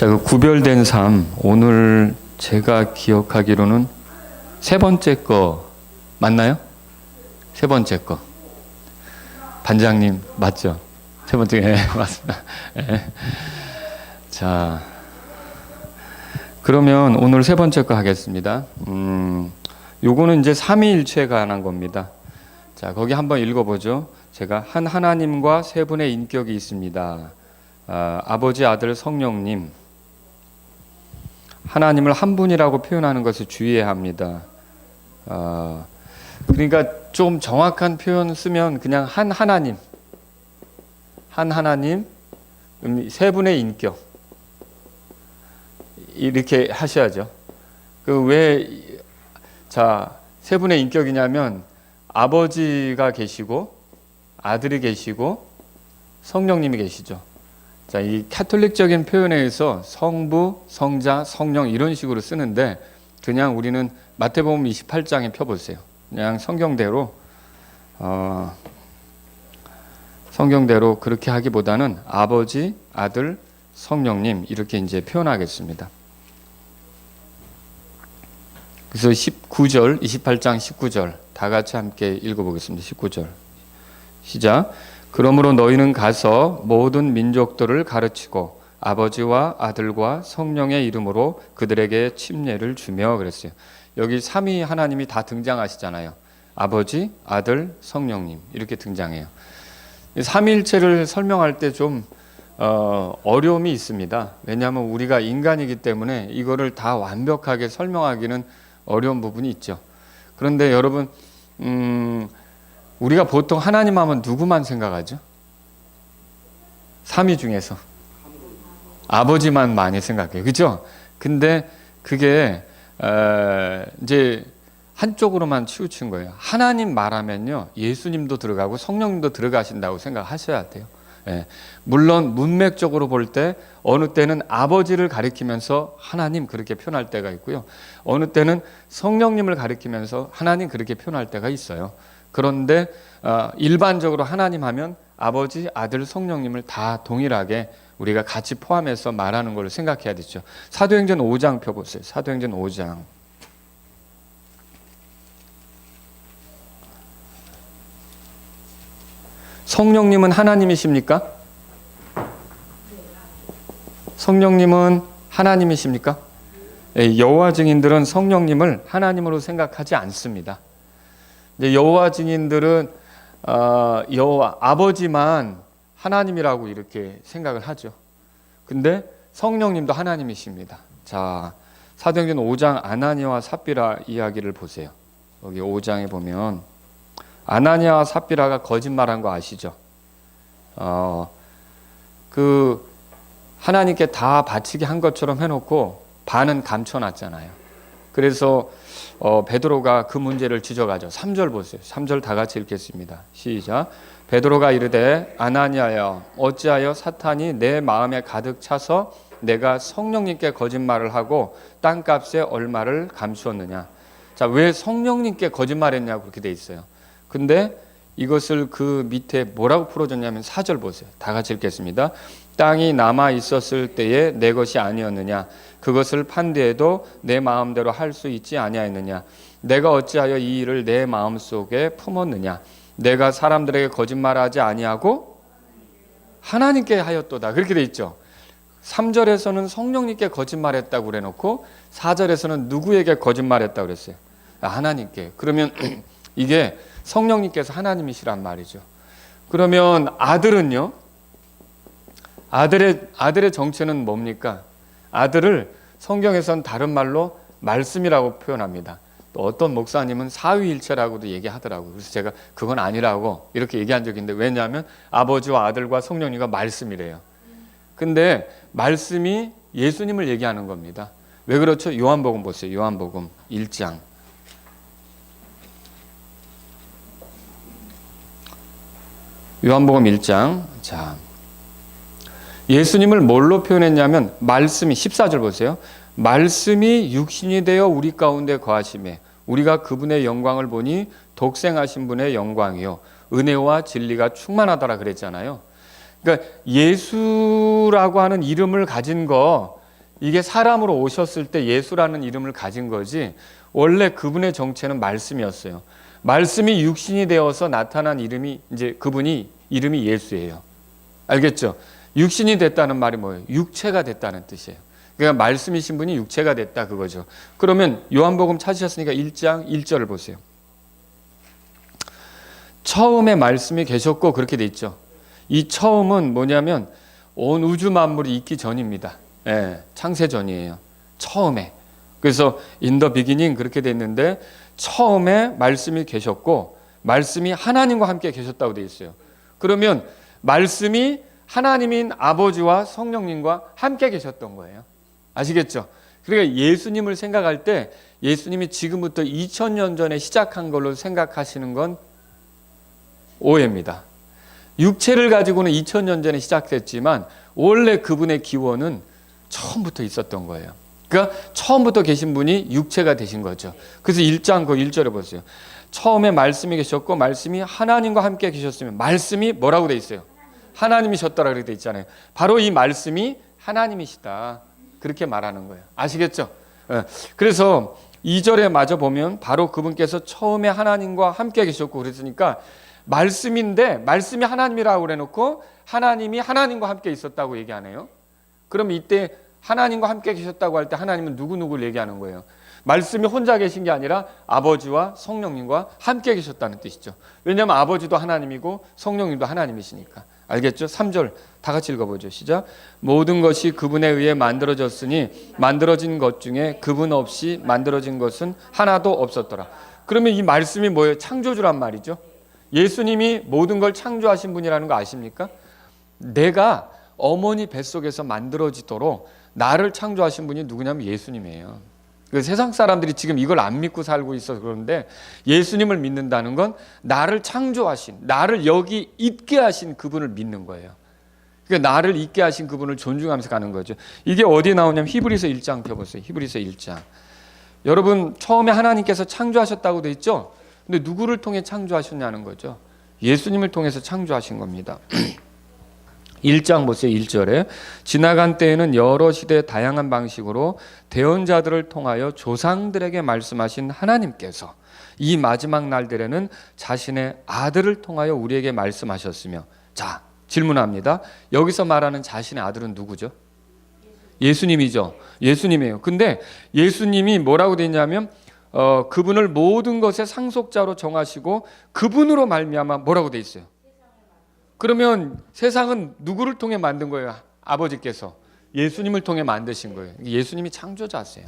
자, 그 구별된 삶 오늘 제가 기억하기로는 세 번째 거 맞나요? 세 번째 거. 반장님 맞죠? 세 번째 예, 맞습니다. 예. 자, 그러면 오늘 세 번째 거 하겠습니다. 음, 요거는 이제 삼위일체에 관한 겁니다. 자, 거기 한번 읽어보죠. 제가 한 하나님과 세 분의 인격이 있습니다. 아, 아버지, 아들, 성령님. 하나님을 한 분이라고 표현하는 것을 주의해야 합니다. 아, 그러니까 좀 정확한 표현 쓰면 그냥 한 하나님, 한 하나님, 음, 세 분의 인격 이렇게 하셔야죠. 그 왜 자, 세 분의 인격이냐면 아버지가 계시고 아들이 계시고 성령님이 계시죠. 자, 이 카톨릭적인 표현에 의해서 성부, 성자, 성령 이런 식으로 쓰는데 그냥 우리는 마태복음 28장에 펴 보세요. 그냥 성경대로 어, 성경대로 그렇게 하기보다는 아버지, 아들, 성령님 이렇게 이제 표현하겠습니다. 그래서 19절, 28장 19절 다 같이 함께 읽어보겠습니다. 19절 시작. 그러므로 너희는 가서 모든 민족들을 가르치고 아버지와 아들과 성령의 이름으로 그들에게 침례를 주며 그랬어요. 여기 삼위 하나님이 다 등장하시잖아요. 아버지, 아들, 성령님 이렇게 등장해요. 삼위일체를 설명할 때좀 어, 어려움이 있습니다. 왜냐하면 우리가 인간이기 때문에 이거를 다 완벽하게 설명하기는 어려운 부분이 있죠. 그런데 여러분, 음, 우리가 보통 하나님 하면 누구만 생각하죠? 삼위 중에서 아버지만 많이 생각해요. 그죠? 근데 그게 어, 이제 한쪽으로만 치우친 거예요. 하나님 말하면요, 예수님도 들어가고 성령님도 들어가신다고 생각하셔야 돼요. 예. 물론 문맥적으로 볼 때 어느 때는 아버지를 가리키면서 하나님 그렇게 표현할 때가 있고요. 어느 때는 성령님을 가리키면서 하나님 그렇게 표현할 때가 있어요. 그런데 어, 일반적으로 하나님 하면 아버지, 아들, 성령님을 다 동일하게 우리가 같이 포함해서 말하는 걸 생각해야 되죠. 사도행전 5장 펴 보세요. 사도행전 5장. 성령님은 하나님이십니까? 성령님은 하나님이십니까? 예, 여호와 증인들은 성령님을 하나님으로 생각하지 않습니다. 여호와 증인들은 어, 여호와 아버지만 하나님이라고 이렇게 생각을 하죠. 근데 성령님도 하나님이십니다. 자, 사도행전 5장 아나니아와 삽비라 이야기를 보세요. 여기 5장에 보면 아나니아와 삽비라가 거짓말한 거 아시죠? 어, 그 하나님께 다 바치게 한 것처럼 해놓고 반은 감춰놨잖아요. 그래서 어, 베드로가 그 문제를 지적하죠. 3절 보세요. 3절 다 같이 읽겠습니다. 시작. 베드로가 이르되 아나니아여 어찌하여 사탄이 내 마음에 가득 차서 내가 성령님께 거짓말을 하고 땅값에 얼마를 감추었느냐. 자, 왜 성령님께 거짓말했냐고 그렇게 돼 있어요. 근데 이것을 그 밑에 뭐라고 풀어줬냐면 4절 보세요. 다 같이 읽겠습니다. 땅이 남아 있었을 때에 내 것이 아니었느냐? 그것을 판대해도 내 마음대로 할 수 있지 아니하였느냐? 내가 어찌하여 이 일을 내 마음속에 품었느냐? 내가 사람들에게 거짓말하지 아니하고 하나님께 하였도다. 그렇게 돼 있죠. 3절에서는 성령님께 거짓말했다고 그래 놓고 4절에서는 누구에게 거짓말했다고 그랬어요? 하나님께. 그러면 이게 성령님께서 하나님이시란 말이죠 그러면 아들은요 아들의 아들의 정체는 뭡니까? 아들을 성경에선 다른 말로 말씀이라고 표현합니다. 또 어떤 목사님은 사위일체라고도 얘기하더라고요. 그래서 제가 그건 아니라고 이렇게 얘기한 적이 있는데 왜냐하면 아버지와 아들과 성령님과 말씀이래요. 근데 말씀이 예수님을 얘기하는 겁니다. 왜 그렇죠? 요한복음 보세요. 요한복음 1장. 요한복음 1장. 자. 예수님을 뭘로 표현했냐면 말씀이 14절 보세요. 말씀이 육신이 되어 우리 가운데 거하심에 우리가 그분의 영광을 보니 독생하신 분의 영광이요 은혜와 진리가 충만하더라 그랬잖아요. 그러니까 예수라고 하는 이름을 가진 거 이게 사람으로 오셨을 때 예수라는 이름을 가진 거지 원래 그분의 정체는 말씀이었어요. 말씀이 육신이 되어서 나타난 이름이 이제 그분이 이름이 예수예요. 알겠죠? 육신이 됐다는 말이 뭐예요? 육체가 됐다는 뜻이에요. 그러니까 말씀이신 분이 육체가 됐다 그거죠. 그러면 요한복음 찾으셨으니까 1장 1절을 보세요. 처음에 말씀이 계셨고 그렇게 돼 있죠. 이 처음은 뭐냐면 온 우주 만물이 있기 전입니다. 예, 창세 전이에요. 처음에. 그래서 인더 비기닝 그렇게 됐는데 처음에 말씀이 계셨고 말씀이 하나님과 함께 계셨다고 돼 있어요. 그러면 말씀이 하나님인 아버지와 성령님과 함께 계셨던 거예요. 아시겠죠? 그러니까 예수님을 생각할 때 예수님이 지금부터 2000년 전에 시작한 걸로 생각하시는 건 오해입니다. 육체를 가지고는 2000년 전에 시작됐지만 원래 그분의 기원은 처음부터 있었던 거예요. 그러니까 처음부터 계신 분이 육체가 되신 거죠. 그래서 1장 그 1절에 보세요. 처음에 말씀이 계셨고 말씀이 하나님과 함께 계셨으면 말씀이 뭐라고 돼 있어요? 하나님이셨더라 그렇게 돼 있잖아요. 바로 이 말씀이 하나님이시다. 그렇게 말하는 거예요. 아시겠죠? 예. 그래서 2절에 마저 보면 바로 그분께서 처음에 하나님과 함께 계셨고 그랬으니까 말씀인데 말씀이 하나님이라고 그래 놓고 하나님이 하나님과 함께 있었다고 얘기하네요. 그럼 이때 하나님과 함께 계셨다고 할 때 하나님은 누구누구를 얘기하는 거예요. 말씀이 혼자 계신 게 아니라 아버지와 성령님과 함께 계셨다는 뜻이죠. 왜냐하면 아버지도 하나님이고 성령님도 하나님이시니까. 알겠죠? 3절 다 같이 읽어보죠. 시작. 모든 것이 그분에 의해 만들어졌으니 만들어진 것 중에 그분 없이 만들어진 것은 하나도 없었더라. 그러면 이 말씀이 뭐예요? 창조주란 말이죠. 예수님이 모든 걸 창조하신 분이라는 거 아십니까? 내가 어머니 뱃속에서 만들어지도록 나를 창조하신 분이 누구냐면 예수님이에요. 그 세상 사람들이 지금 이걸 안 믿고 살고 있어서 그런데 예수님을 믿는다는 건 나를 창조하신, 나를 여기 있게 하신 그분을 믿는 거예요. 그러니까 나를 있게 하신 그분을 존중하면서 가는 거죠. 이게 어디에 나오냐면 히브리서 1장 펴보세요. 히브리서 1장. 여러분 처음에 하나님께서 창조하셨다고 돼 있죠. 근데 누구를 통해 창조하셨냐는 거죠. 예수님을 통해서 창조하신 겁니다. 1장 보세요. 1절에 지나간 때에는 여러 시대 다양한 방식으로 대언자들을 통하여 조상들에게 말씀하신 하나님께서 이 마지막 날들에는 자신의 아들을 통하여 우리에게 말씀하셨으며 자, 질문합니다. 여기서 말하는 자신의 아들은 누구죠? 예수님이죠. 예수님이에요. 근데 예수님이 뭐라고 돼 있냐면 어, 그분을 모든 것의 상속자로 정하시고 그분으로 말미암아 뭐라고 돼 있어요? 그러면 세상은 누구를 통해 만든 거예요? 아버지께서 예수님을 통해 만드신 거예요. 예수님이 창조자세요.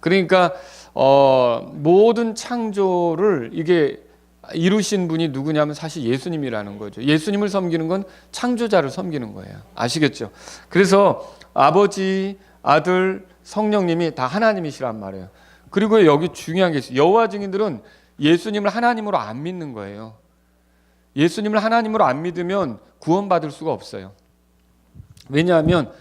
그러니까 어, 모든 창조를 이게 이루신 분이 누구냐면 사실 예수님이라는 거죠. 예수님을 섬기는 건 창조자를 섬기는 거예요. 아시겠죠? 그래서 아버지, 아들, 성령님이 다 하나님이시란 말이에요. 그리고 여기 중요한 게 있어요. 여호와 증인들은 예수님을 하나님으로 안 믿는 거예요. 예수님을 하나님으로 안 믿으면 구원받을 수가 없어요. 왜냐하면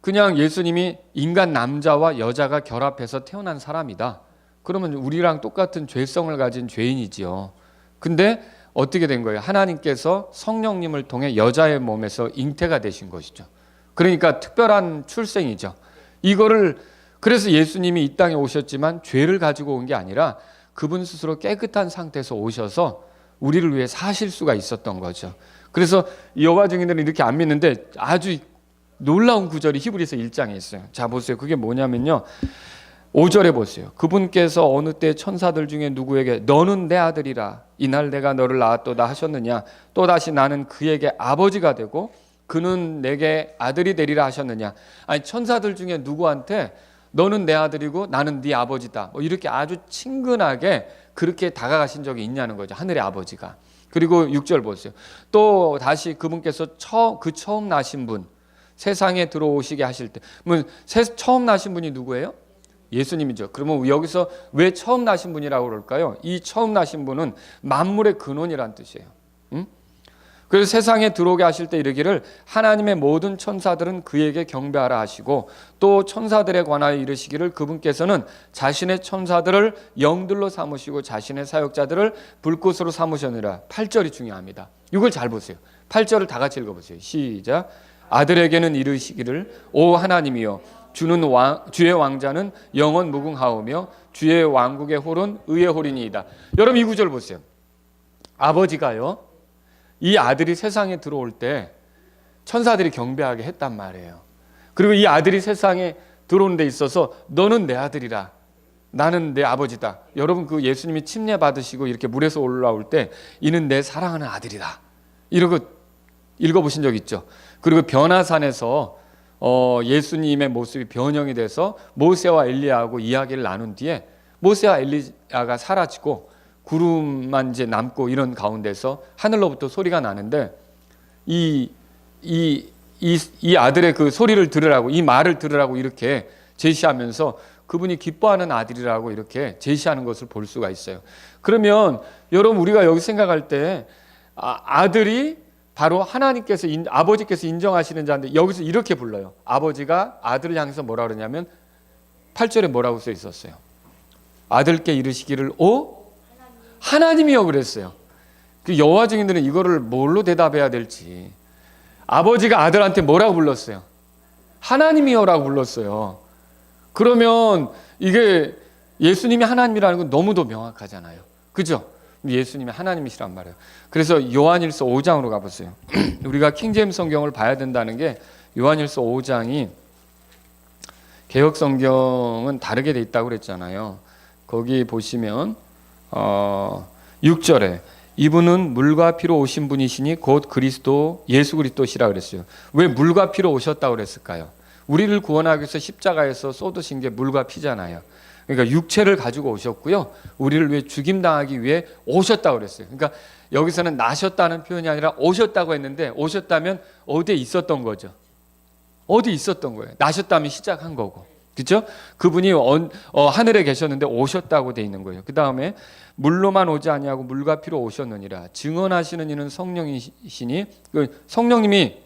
그냥 예수님이 인간 남자와 여자가 결합해서 태어난 사람이다. 그러면 우리랑 똑같은 죄성을 가진 죄인이지요. 근데 어떻게 된 거예요? 하나님께서 성령님을 통해 여자의 몸에서 잉태가 되신 것이죠. 그러니까 특별한 출생이죠. 이거를 그래서 예수님이 이 땅에 오셨지만 죄를 가지고 온 게 아니라 그분 스스로 깨끗한 상태에서 오셔서 우리를 위해 사실 수가 있었던 거죠. 그래서 여호와 증인들은 이렇게 안 믿는데 아주 놀라운 구절이 히브리서 1장에 있어요. 자 보세요. 그게 뭐냐면요. 5절에 보세요. 그분께서 어느 때 천사들 중에 누구에게 너는 내 아들이라 이날 내가 너를 낳았도다 하셨느냐 또 다시 나는 그에게 아버지가 되고 그는 내게 아들이 되리라 하셨느냐 아니 천사들 중에 누구한테 너는 내 아들이고 나는 네 아버지다 뭐 이렇게 아주 친근하게 그렇게 다가가신 적이 있냐는 거죠 하늘의 아버지가 그리고 6절 보세요 또 다시 그분께서 처, 그 처음 나신 분 세상에 들어오시게 하실 때 뭐, 처음 나신 분이 누구예요? 예수님이죠. 그러면 여기서 왜 처음 나신 분이라고 그럴까요? 이 처음 나신 분은 만물의 근원이란 뜻이에요. 응? 그래서 세상에 들어오게 하실 때 이르기를 하나님의 모든 천사들은 그에게 경배하라 하시고 또 천사들에 관하여 이르시기를 그분께서는 자신의 천사들을 영들로 삼으시고 자신의 사역자들을 불꽃으로 삼으셨느라 8절이 중요합니다. 이걸 잘 보세요. 8절을 다 같이 읽어보세요. 시작. 아들에게는 이르시기를 오 하나님이여 주는 왕, 주의 왕자는 영원 무궁하오며 주의 왕국의 홀은 의의 홀이니이다. 여러분 이 구절 보세요. 아버지가요. 이 아들이 세상에 들어올 때 천사들이 경배하게 했단 말이에요. 그리고 이 아들이 세상에 들어오는 데 있어서 너는 내 아들이라. 나는 내 아버지다. 여러분 그 예수님이 침례 받으시고 이렇게 물에서 올라올 때 이는 내 사랑하는 아들이다. 이러고 읽어보신 적 있죠. 그리고 변화산에서 어, 예수님의 모습이 변형이 돼서 모세와 엘리야하고 이야기를 나눈 뒤에 모세와 엘리야가 사라지고 구름만 이제 남고 이런 가운데서 하늘로부터 소리가 나는데 이, 이, 이, 이 아들의 그 소리를 들으라고 이 말을 들으라고 이렇게 제시하면서 그분이 기뻐하는 아들이라고 이렇게 제시하는 것을 볼 수가 있어요. 그러면 여러분 우리가 여기 생각할 때 아, 아들이 바로 하나님께서 인, 아버지께서 인정하시는 자인데 여기서 이렇게 불러요. 아버지가 아들을 향해서 뭐라 그러냐면 8절에 뭐라고 써 있었어요. 아들께 이르시기를 오 하나님이요 그랬어요. 그 여호와 증인들은 이거를 뭘로 대답해야 될지 아버지가 아들한테 뭐라고 불렀어요? 하나님이요라고 불렀어요. 그러면 이게 예수님이 하나님이라는 건 너무도 명확하잖아요. 그죠? 예수님이 하나님이시란 말이에요. 그래서 요한일서 5장으로 가보세요. 우리가 킹제임 성경을 봐야 된다는 게 요한일서 5장이 개혁 성경은 다르게 돼 있다고 그랬잖아요. 거기 보시면 어 6절에 이분은 물과 피로 오신 분이시니 곧 그리스도 예수 그리스도시라 그랬어요. 왜 물과 피로 오셨다고 그랬을까요? 우리를 구원하기 위해서 십자가에서 쏟으신 게 물과 피잖아요. 그러니까 육체를 가지고 오셨고요. 우리를 위해 죽임 당하기 위해 오셨다고 그랬어요. 그러니까 여기서는 나셨다는 표현이 아니라 오셨다고 했는데 오셨다면 어디에 있었던 거죠. 어디 있었던 거예요. 나셨다면 시작한 거고. 그렇죠? 그분이 어, 어, 하늘에 계셨는데 오셨다고 돼 있는 거예요. 그 다음에 물로만 오지 아니하고 물과 피로 오셨느니라. 증언하시는 이는 성령이시니 그 성령님이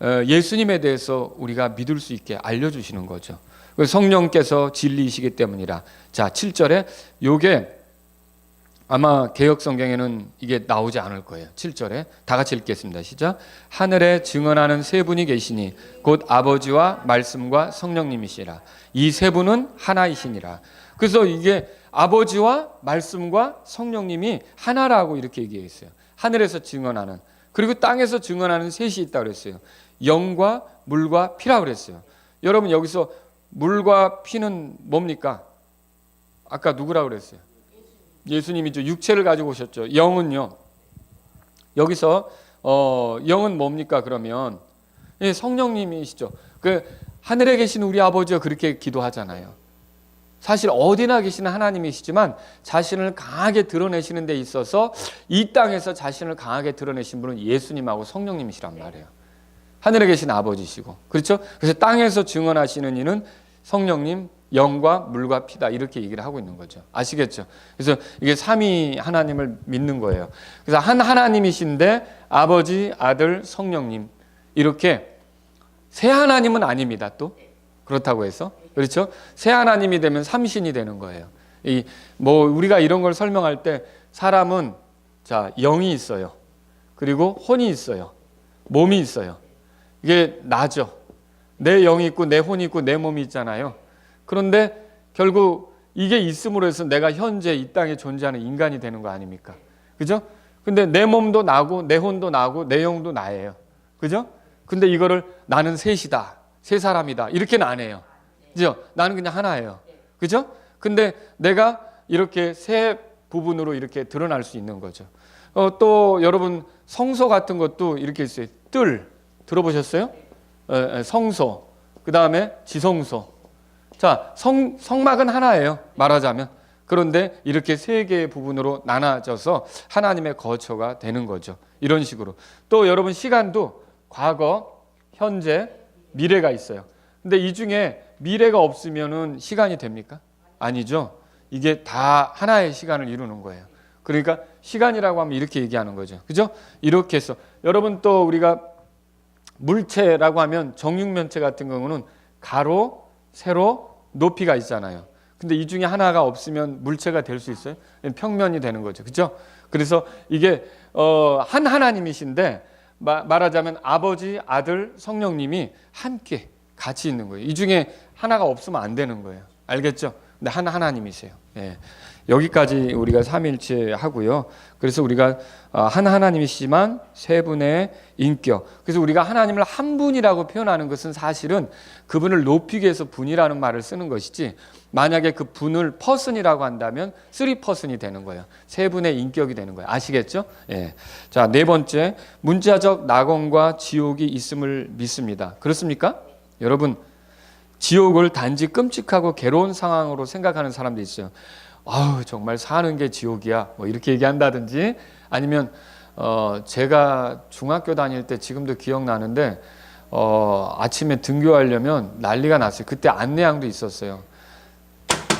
어, 예수님에 대해서 우리가 믿을 수 있게 알려주시는 거죠. 그 성령께서 진리이시기 때문이라. 자, 7절에 요게 아마 개혁 성경에는 이게 나오지 않을 거예요. 7절에 다 같이 읽겠습니다. 시작. 하늘에 증언하는 세 분이 계시니 곧 아버지와 말씀과 성령님이시라. 이 세 분은 하나이시니라. 그래서 이게 아버지와 말씀과 성령님이 하나라고 이렇게 얘기했어요. 하늘에서 증언하는 그리고 땅에서 증언하는 셋이 있다 그랬어요. 영과 물과 피라 그랬어요. 여러분 여기서 물과 피는 뭡니까? 아까 누구라 그랬어요? 예수님이죠. 육체를 가지고 오셨죠. 영은요. 여기서 어, 영은 뭡니까? 그러면 예, 성령님이시죠. 그 하늘에 계신 우리 아버지가 그렇게 기도하잖아요. 사실 어디나 계시는 하나님이시지만 자신을 강하게 드러내시는 데 있어서 이 땅에서 자신을 강하게 드러내신 분은 예수님하고 성령님이시란 말이에요. 하늘에 계신 아버지시고 그렇죠? 그래서 땅에서 증언하시는 이는 성령님, 영과 물과 피다 이렇게 얘기를 하고 있는 거죠. 아시겠죠? 그래서 이게 삼위 하나님을 믿는 거예요. 그래서 한 하나님이신데 아버지, 아들, 성령님 이렇게 세 하나님은 아닙니다. 또 그렇다고 해서 그렇죠? 세 하나님이 되면 삼신이 되는 거예요. 이 뭐 우리가 이런 걸 설명할 때 사람은 자 영이 있어요. 그리고 혼이 있어요. 몸이 있어요. 이게 나죠. 내 영이 있고 내 혼이 있고 내 몸이 있잖아요. 그런데 결국 이게 있음으로 해서 내가 현재 이 땅에 존재하는 인간이 되는 거 아닙니까? 그죠? 근데 내 몸도 나고 내 혼도 나고 내 영도 나예요. 그죠? 근데 이거를 나는 셋이다. 세 사람이다. 이렇게는 안 해요. 그죠? 나는 그냥 하나예요. 그죠? 근데 내가 이렇게 세 부분으로 이렇게 드러날 수 있는 거죠. 어, 또 여러분 성소 같은 것도 이렇게 있어요. 뜰 들어보셨어요? 에, 에, 성소. 그 다음에 지성소. 자, 성, 성막은 하나예요. 말하자면. 그런데 이렇게 세 개의 부분으로 나눠져서 하나님의 거처가 되는 거죠. 이런 식으로. 또 여러분 시간도 과거, 현재, 미래가 있어요. 근데 이 중에 미래가 없으면은 시간이 됩니까? 아니죠. 이게 다 하나의 시간을 이루는 거예요. 그러니까 시간이라고 하면 이렇게 얘기하는 거죠. 그죠? 이렇게 해서 여러분 또 우리가 물체라고 하면 정육면체 같은 경우는 가로, 세로, 높이가 있잖아요. 근데 이 중에 하나가 없으면 물체가 될 수 있어요? 평면이 되는 거죠. 그죠? 그래서 이게 어, 한 하나님이신데 마- 말하자면 아버지, 아들, 성령님이 함께 같이 있는 거예요. 이 중에 하나가 없으면 안 되는 거예요. 알겠죠? 근데 하나 하나님이세요. 예. 여기까지 우리가 삼일체 하고요. 그래서 우리가 어, 한 하나님이시지만 세 분의 인격. 그래서 우리가 하나님을 한 분이라고 표현하는 것은 사실은 그분을 높이기 위해서 분이라는 말을 쓰는 것이지 만약에 그 분을 퍼슨이라고 한다면 쓰리 퍼슨이 되는 거예요. 세 분의 인격이 되는 거예요. 아시겠죠? 예. 자, 네 번째. 문자적 낙원과 지옥이 있음을 믿습니다. 그렇습니까? 여러분, 지옥을 단지 끔찍하고 괴로운 상황으로 생각하는 사람도 있어요. 아우 정말 사는 게 지옥이야. 뭐 이렇게 얘기한다든지 아니면 어 제가 중학교 다닐 때 지금도 기억나는데 어 아침에 등교하려면 난리가 났어요. 그때 안내양도 있었어요.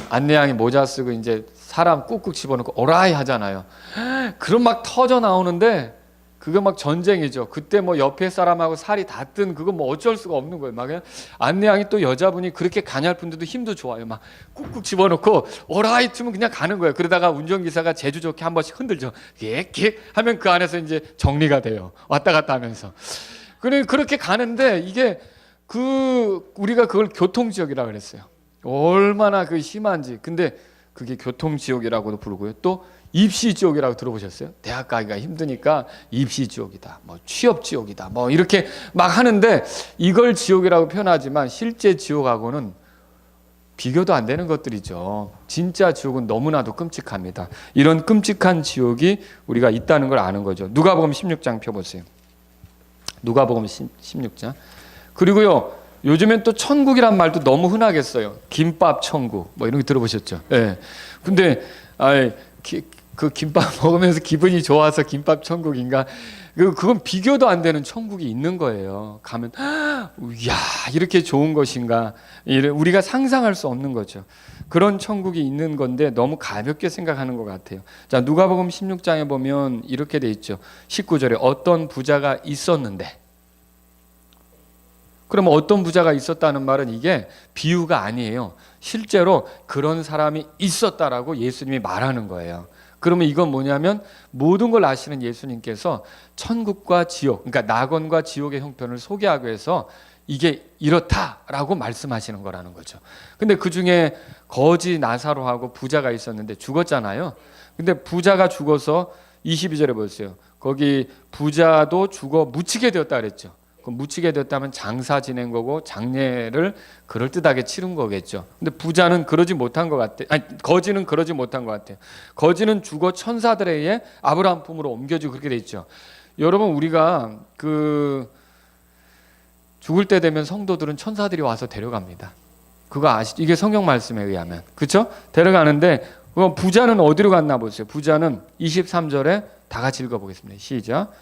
안내양이 모자 쓰고 이제 사람 꾹꾹 집어넣고 오라이 하잖아요. 그럼 막 터져 나오는데 그거 막 전쟁이죠. 그때 뭐 옆에 사람하고 살이 닿든 그거 뭐 어쩔 수가 없는 거예요. 막 그냥 안내양이 또 여자분이 그렇게 가냘픈데도 힘도 좋아요. 막 꾹꾹 집어넣고 오라이 치면 그냥 가는 거예요. 그러다가 운전기사가 제주 좋게 한 번씩 흔들죠. 예게 하면 그 안에서 이제 정리가 돼요. 왔다 갔다 하면서. 그래 그렇게 가는데 이게 그 우리가 그걸 교통 지역이라 그랬어요. 얼마나 그 심한지. 근데 그게 교통지옥이라고도 부르고요. 또 입시 지옥이라고 들어보셨어요? 대학 가기가 힘드니까 입시 지옥이다. 뭐 취업 지옥이다. 뭐 이렇게 막 하는데 이걸 지옥이라고 표현하지만 실제 지옥하고는 비교도 안 되는 것들이죠. 진짜 지옥은 너무나도 끔찍합니다. 이런 끔찍한 지옥이 우리가 있다는 걸 아는 거죠. 누가복음 16장 펴 보세요. 누가복음 16장. 그리고요. 요즘엔 또 천국이란 말도 너무 흔하게 써요. 김밥 천국 뭐 이런 거 들어보셨죠? 예. 근데 아이 기- 그 김밥 먹으면서 기분이 좋아서 김밥 천국인가? 그 그건 비교도 안 되는 천국이 있는 거예요. 가면 야 이렇게 좋은 것인가? 우리가 상상할 수 없는 거죠. 그런 천국이 있는 건데 너무 가볍게 생각하는 것 같아요. 자 누가복음 16장에 보면 이렇게 돼 있죠. 19절에 어떤 부자가 있었는데 그러면 어떤 부자가 있었다는 말은 이게 비유가 아니에요. 실제로 그런 사람이 있었다라고 예수님이 말하는 거예요. 그러면 이건 뭐냐면 모든 걸 아시는 예수님께서 천국과 지옥, 그러니까 낙원과 지옥의 형편을 소개하기 위해서 이게 이렇다라고 말씀하시는 거라는 거죠. 근데 그 중에 거지 나사로하고 부자가 있었는데 죽었잖아요. 근데 부자가 죽어서 22절에 보세요. 거기 부자도 죽어 묻히게 되었다 그랬죠. 그 묻히게 됐다면 장사 지낸 거고 장례를 그럴 듯하게 치른 거겠죠. 근데 부자는 그러지 못한 것 같아. 아니 거지는 그러지 못한 것 같아요. 거지는 죽어 천사들에 의해 아브라함 품으로 옮겨지고 그렇게 돼 있죠. 여러분 우리가 그 죽을 때 되면 성도들은 천사들이 와서 데려갑니다. 그거 아시죠? 이게 성경 말씀에 의하면 그렇죠? 데려가는데 부자는 어디로 갔나 보세요. 부자는 23절에 다 같이 읽어보겠습니다. 시작.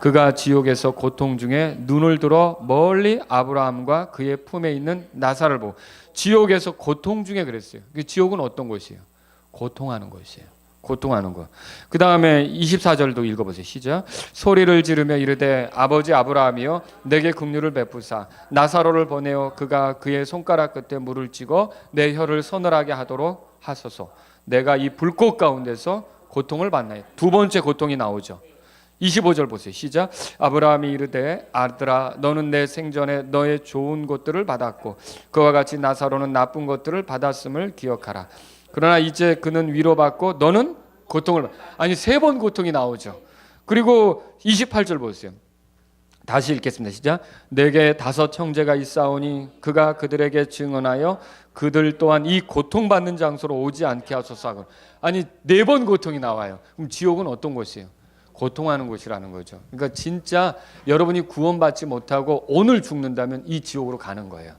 그가 지옥에서 고통 중에 눈을 들어 멀리 아브라함과 그의 품에 있는 나사를 보고 지옥에서 고통 중에 그랬어요. 그 지옥은 어떤 곳이에요? 고통하는 곳이에요. 고통하는 것. 그 다음에 24절도 읽어보세요. 시작. 소리를 지르며 이르되 아버지 아브라함이여 내게 긍휼을 베푸사 나사로를 보내어 그가 그의 손가락 끝에 물을 찍어 내 혀를 서늘하게 하도록 하소서. 내가 이 불꽃 가운데서 고통을 받나요. 두 번째 고통이 나오죠. 25절 보세요. 시작. 아브라함이 이르되 아들아 너는 내 생전에 너의 좋은 것들을 받았고 그와 같이 나사로는 나쁜 것들을 받았음을 기억하라. 그러나 이제 그는 위로받고 너는 고통을 받... 아니 세 번 고통이 나오죠. 그리고 28절 보세요. 다시 읽겠습니다. 시작. 내게 다섯 형제가 있사오니 그가 그들에게 증언하여 그들 또한 이 고통받는 장소로 오지 않게 하소서 아니 네 번 고통이 나와요. 그럼 지옥은 어떤 곳이에요? 고통하는 곳이라는 거죠. 그러니까 진짜 여러분이 구원받지 못하고 오늘 죽는다면 이 지옥으로 가는 거예요.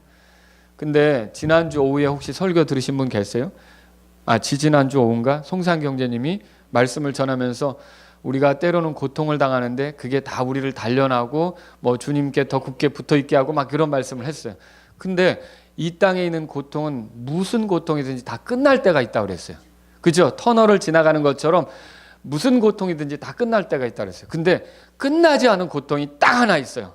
근데 지난주 오후에 혹시 설교 들으신 분 계세요? 아, 지지난주 오후인가? 송상 경제님이 말씀을 전하면서 우리가 때로는 고통을 당하는데 그게 다 우리를 단련하고 뭐 주님께 더 굳게 붙어 있게 하고 막 그런 말씀을 했어요. 근데 이 땅에 있는 고통은 무슨 고통이든지 다 끝날 때가 있다고 그랬어요. 그죠? 터널을 지나가는 것처럼 무슨 고통이든지 다 끝날 때가 있다 그랬어요. 근데 끝나지 않은 고통이 딱 하나 있어요.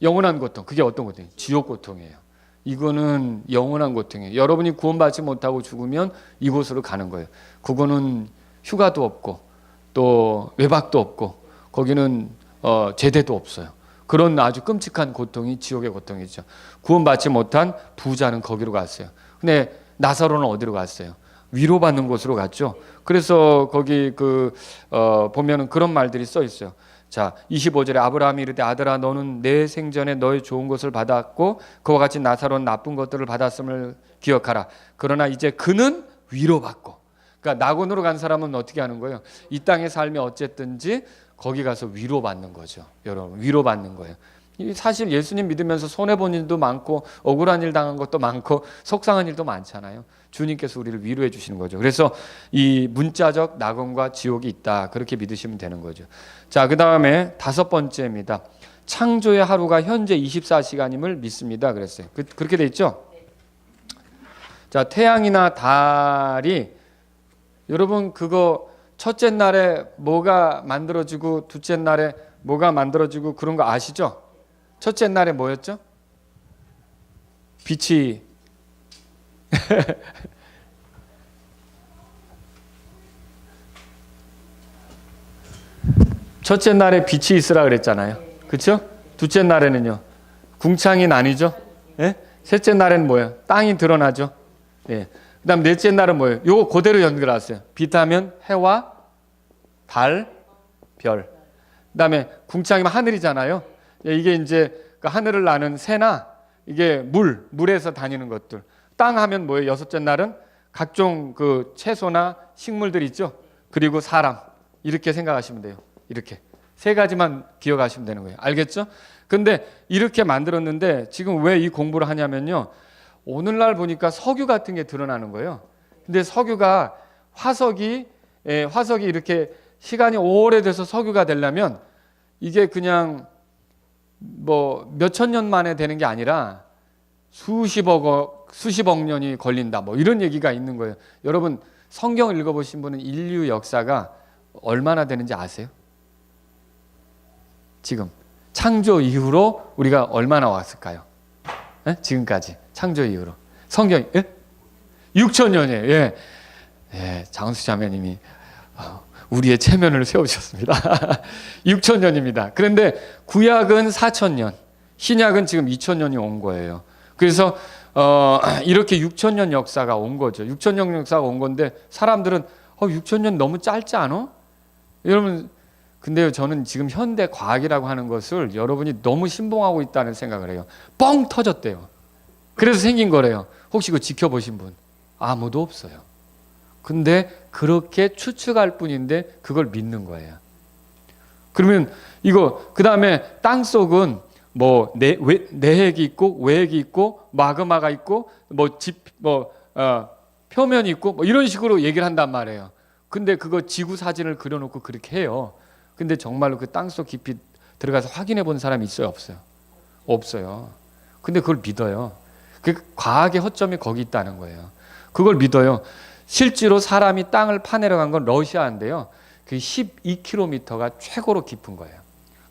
영원한 고통. 그게 어떤 고통이에요? 지옥 고통이에요. 이거는 영원한 고통이에요. 여러분이 구원받지 못하고 죽으면 이곳으로 가는 거예요. 그거는 휴가도 없고 또 외박도 없고 거기는 어, 제대도 없어요. 그런 아주 끔찍한 고통이 지옥의 고통이죠. 구원받지 못한 부자는 거기로 갔어요. 근데 나사로는 어디로 갔어요? 위로받는 곳으로 갔죠. 그래서 거기 그 어, 보면은 그런 말들이 써 있어요. 자, 25절에 아브라함이 이르되 아들아 너는 내 생전에 너의 좋은 것을 받았고 그와 같이 나사로는 나쁜 것들을 받았음을 기억하라. 그러나 이제 그는 위로받고 그러니까 낙원으로 간 사람은 어떻게 하는 거예요? 이 땅의 삶이 어쨌든지 거기 가서 위로받는 거죠. 여러분, 위로받는 거예요. 이 사실 예수님 믿으면서 손해 본 일도 많고 억울한 일 당한 것도 많고 속상한 일도 많잖아요. 주님께서 우리를 위로해 주시는 거죠. 그래서 이 문자적 낙원과 지옥이 있다. 그렇게 믿으시면 되는 거죠. 자, 그 다음에 다섯 번째입니다. 창조의 하루가 현재 24시간임을 믿습니다. 그랬어요. 그, 그렇게 돼 있죠? 자, 태양이나 달이 여러분 그거 첫째 날에 뭐가 만들어지고 둘째 날에 뭐가 만들어지고 그런 거 아시죠? 첫째 날에 뭐였죠? 빛이 첫째 날에 빛이 있으라 그랬잖아요. 그렇죠? 둘째 날에는요. 궁창이 나뉘죠. 예? 셋째 날에는 뭐예요? 땅이 드러나죠. 예. 그다음 넷째 날은 뭐예요? 요거 그대로 연결하세요. 빛하면 해와 달, 별. 그다음에 궁창이면 하늘이잖아요. 예, 이게 이제 그 하늘을 나는 새나 이게 물, 물에서 다니는 것들. 땅 하면 뭐예요? 여섯째 날은 각종 그 채소나 식물들 있죠. 그리고 사람 이렇게 생각하시면 돼요. 이렇게 세 가지만 기억하시면 되는 거예요. 알겠죠? 근데 이렇게 만들었는데 지금 왜 이 공부를 하냐면요. 오늘날 보니까 석유 같은 게 드러나는 거예요. 근데 석유가 화석이 예, 화석이 이렇게 시간이 오래돼서 석유가 되려면 이게 그냥 뭐 몇천 년 만에 되는 게 아니라 수십억 수십억 년이 걸린다. 뭐 이런 얘기가 있는 거예요. 여러분 성경 읽어보신 분은 인류 역사가 얼마나 되는지 아세요? 지금 창조 이후로 우리가 얼마나 왔을까요? 예? 지금까지 창조 이후로 성경 예? 6천 년이에요. 예. 예, 장수 자매님이 어, 우리의 체면을 세우셨습니다. 6천 년입니다. 그런데 구약은 4천 년, 신약은 지금 2천 년이 온 거예요. 그래서 어, 이렇게 6천 년 역사가 온 거죠. 6천 년 역사가 온 건데 사람들은 어, 6천 년 너무 짧지 않아? 여러분 근데요 저는 지금 현대 과학이라고 하는 것을 여러분이 너무 신봉하고 있다는 생각을 해요. 뻥 터졌대요. 그래서 생긴 거래요. 혹시 그거 지켜보신 분? 아무도 없어요. 근데 그렇게 추측할 뿐인데 그걸 믿는 거예요. 그러면 이거 그 다음에 땅 속은 뭐 내, 외, 내핵이 있고 외핵이 있고 마그마가 있고 뭐집뭐 어, 표면이 있고 뭐 이런 식으로 얘기를 한단 말이에요. 근데 그거 지구 사진을 그려놓고 그렇게 해요. 근데 정말로 그 땅속 깊이 들어가서 확인해 본 사람이 있어요, 없어요? 없어요. 근데 그걸 믿어요. 그 과학의 허점이 거기 있다는 거예요. 그걸 믿어요. 실제로 사람이 땅을 파내려간 건 러시아인데요. 그 12km가 최고로 깊은 거예요.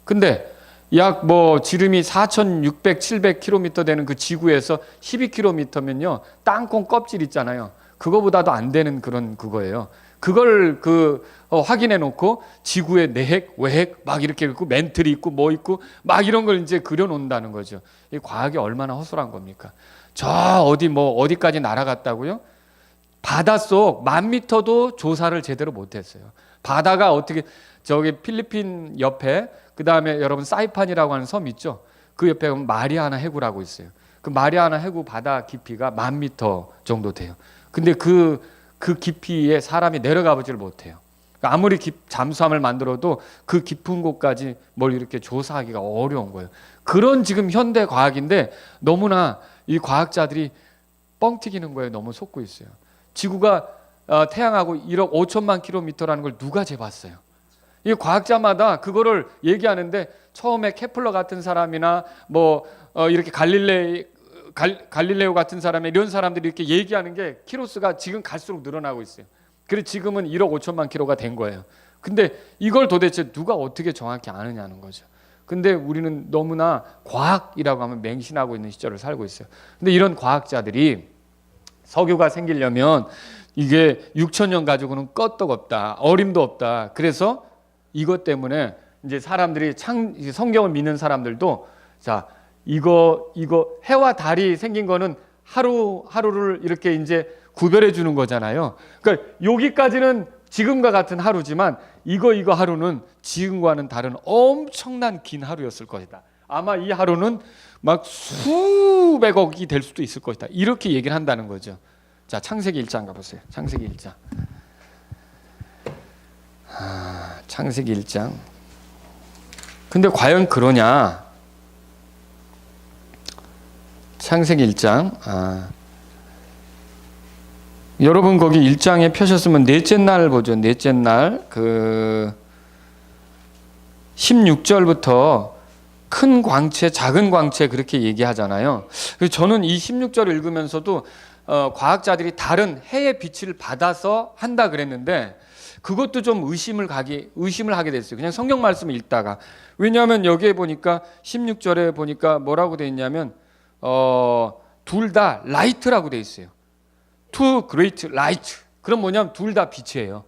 근데 약 뭐 지름이 4,600, 700km 되는 그 지구에서 12km면요. 땅콩 껍질 있잖아요. 그거보다도 안 되는 그런 그거예요. 그걸 그 어, 확인해 놓고 지구의 내핵, 외핵 막 이렇게 있고 멘틀이 있고 뭐 있고 막 이런 걸 이제 그려 놓는다는 거죠. 이 과학이 얼마나 허술한 겁니까? 저 어디 뭐 어디까지 날아갔다고요? 바닷속 만 미터도 조사를 제대로 못했어요. 바다가 어떻게 저기 필리핀 옆에 그 다음에 여러분 사이판이라고 하는 섬 있죠. 그 옆에 마리아나 해구라고 있어요. 그 마리아나 해구 바다 깊이가 만 미터 정도 돼요. 근데 그, 그 깊이에 사람이 내려가 보지를 못해요. 그러니까 아무리 깊, 잠수함을 만들어도 그 깊은 곳까지 뭘 이렇게 조사하기가 어려운 거예요. 그런 지금 현대 과학인데 너무나 이 과학자들이 뻥 튀기는 거에 너무 속고 있어요. 지구가 어, 태양하고 1억 5천만 킬로미터라는 걸 누가 재봤어요? 이 과학자마다 그거를 얘기하는데 처음에 케플러 같은 사람이나 뭐 어, 이렇게 갈릴레 갈, 갈릴레오 같은 사람이 이런 사람들이 이렇게 얘기하는 게 키로수가 지금 갈수록 늘어나고 있어요. 그래서 지금은 1억 5천만 킬로가 된 거예요. 근데 이걸 도대체 누가 어떻게 정확히 아느냐는 거죠. 근데 우리는 너무나 과학이라고 하면 맹신하고 있는 시절을 살고 있어요. 근데 이런 과학자들이 석유가 생기려면 이게 6천 년 가지고는 껐떡 없다. 어림도 없다. 그래서 이것 때문에 이제 사람들이 창 성경을 믿는 사람들도 자 이거 이거 해와 달이 생긴 거는 하루 하루를 이렇게 이제 구별해 주는 거잖아요. 그러니까 여기까지는 지금과 같은 하루지만 이거 이거 하루는 지금과는 다른 엄청난 긴 하루였을 것이다. 아마 이 하루는 막 수백억이 될 수도 있을 것이다. 이렇게 얘기를 한다는 거죠. 자, 창세기 1장 가보세요. 창세기 1장. 아, 창세기 1장. 근데 과연 그러냐? 창세기 1장. 아. 여러분 거기 1장에 펴셨으면 넷째 날 보죠. 넷째 날. 그 16절부터 큰 광채, 작은 광채 그렇게 얘기하잖아요. 그래서 저는 이 16절을 읽으면서도 어, 과학자들이 다른 해의 빛을 받아서 한다 그랬는데 그것도 좀 의심을 가기 의심을 하게 됐어요. 그냥 성경 말씀을 읽다가 왜냐하면 여기에 보니까 16절에 보니까 뭐라고 돼 있냐면 어, 둘 다 라이트라고 돼 있어요. Two great light. 그럼 뭐냐면 둘 다 빛이에요.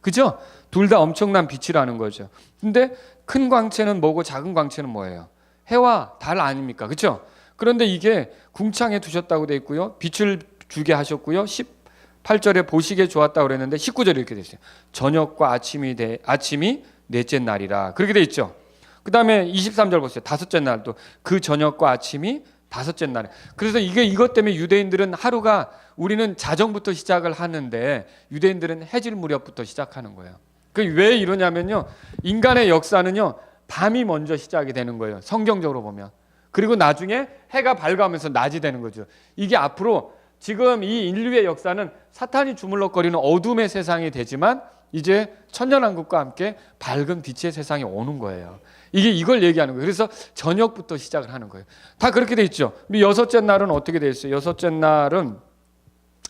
그죠? 둘 다 엄청난 빛이라는 거죠. 근데 큰 광채는 뭐고 작은 광채는 뭐예요? 해와 달 아닙니까? 그렇죠? 그런데 이게 궁창에 두셨다고 돼 있고요. 빛을 주게 하셨고요. 18절에 보시기에 좋았다고 그랬는데 19절에 이렇게 돼 있어요. 저녁과 아침이 돼 아침이 넷째 날이라. 그렇게 돼 있죠. 그다음에 23절 보세요. 다섯째 날도 그 저녁과 아침이 다섯째 날에. 그래서 이게 이것 때문에 유대인들은 하루가 우리는 자정부터 시작을 하는데 유대인들은 해질 무렵부터 시작하는 거예요. 그 왜 이러냐면요. 인간의 역사는요. 밤이 먼저 시작이 되는 거예요. 성경적으로 보면. 그리고 나중에 해가 밝아오면서 낮이 되는 거죠. 이게 앞으로 지금 이 인류의 역사는 사탄이 주물럭거리는 어둠의 세상이 되지만 이제 천년왕국과 함께 밝은 빛의 세상이 오는 거예요. 이게 이걸 얘기하는 거예요. 그래서 저녁부터 시작을 하는 거예요. 다 그렇게 돼 있죠. 여섯째 날은 어떻게 돼 있어요? 여섯째 날은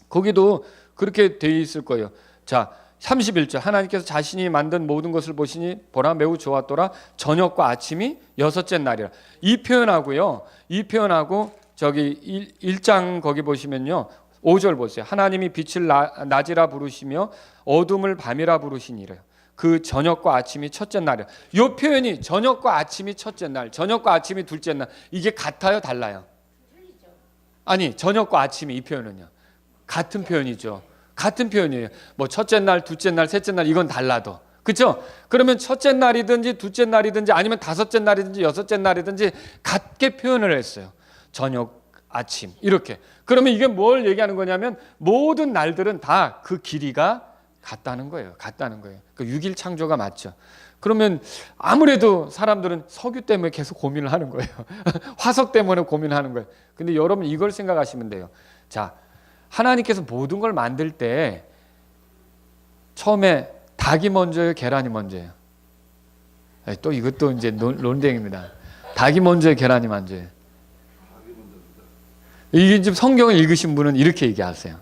거기도 그렇게 돼 있을 거예요. 자, 31절 하나님께서 자신이 만든 모든 것을 보시니 보라 매우 좋았더라. 저녁과 아침이 여섯째 날이라. 이 표현하고요. 이 표현하고 저기 1, 장 거기 보시면요. 5절 보세요. 하나님이 빛을 나, 낮이라 부르시며 어둠을 밤이라 부르시니래요 그 저녁과 아침이 첫째 날이야 이 표현이 저녁과 아침이 첫째 날 저녁과 아침이 둘째 날 이게 같아요 달라요? 아니 저녁과 아침이 이 표현은요. 같은 표현이죠 같은 표현이에요. 뭐 첫째 날, 둘째 날, 셋째 날 이건 달라도. 그렇죠? 그러면 첫째 날이든지 둘째 날이든지 아니면 다섯째 날이든지 여섯째 날이든지 같게 표현을 했어요. 저녁, 아침 이렇게. 그러면 이게 뭘 얘기하는 거냐면 모든 날들은 다 그 길이가 같다는 거예요. 같다는 거예요. 그 6일 창조가 맞죠. 그러면 아무래도 사람들은 석유 때문에 계속 고민을 하는 거예요. 화석 때문에 고민하는 거예요. 근데 여러분 이걸 생각하시면 돼요. 자, 하나님께서 모든 걸 만들 때 처음에 닭이 먼저예요, 계란이 먼저예요. 네, 또 이것도 이제 논, 논쟁입니다. 닭이 먼저예요, 계란이 먼저예요. 이게 지금 성경을 읽으신 분은 이렇게 얘기하세요.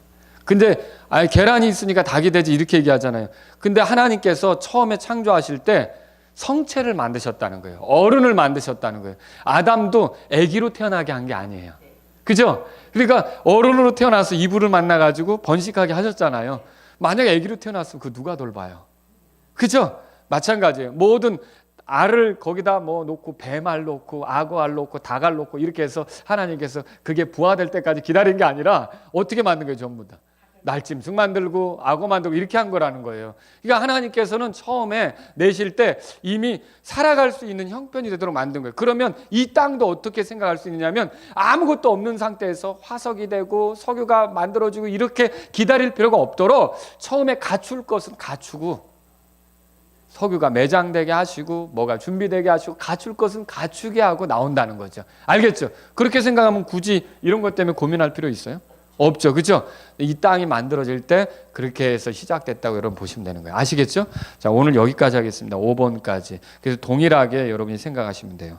근데 아 계란이 있으니까 닭이 되지 이렇게 얘기하잖아요. 근데 하나님께서 처음에 창조하실 때 성체를 만드셨다는 거예요. 어른을 만드셨다는 거예요. 아담도 아기로 태어나게 한 게 아니에요. 그죠? 그러니까 어른으로 태어나서 이불을 만나가지고 번식하게 하셨잖아요. 만약에 아기로 태어났으면 그 누가 돌봐요? 그죠? 마찬가지예요. 모든 알을 거기다 뭐 놓고 뱀알 놓고 악어알 놓고 닭알 놓고 이렇게 해서 하나님께서 그게 부화될 때까지 기다린 게 아니라 어떻게 만든 거예요 전부 다 날짐승 만들고 악어 만들고 이렇게 한 거라는 거예요 그러니까 하나님께서는 처음에 내실 때 이미 살아갈 수 있는 형편이 되도록 만든 거예요 그러면 이 땅도 어떻게 생각할 수 있느냐면 아무것도 없는 상태에서 화석이 되고 석유가 만들어지고 이렇게 기다릴 필요가 없도록 처음에 갖출 것은 갖추고 석유가 매장되게 하시고 뭐가 준비되게 하시고 갖출 것은 갖추게 하고 나온다는 거죠. 알겠죠? 그렇게 생각하면 굳이 이런 것 때문에 고민할 필요 있어요? 없죠. 그죠? 이 땅이 만들어질 때 그렇게 해서 시작됐다고 여러분 보시면 되는 거예요. 아시겠죠? 자, 오늘 여기까지 하겠습니다. 5번까지. 그래서 동일하게 여러분이 생각하시면 돼요.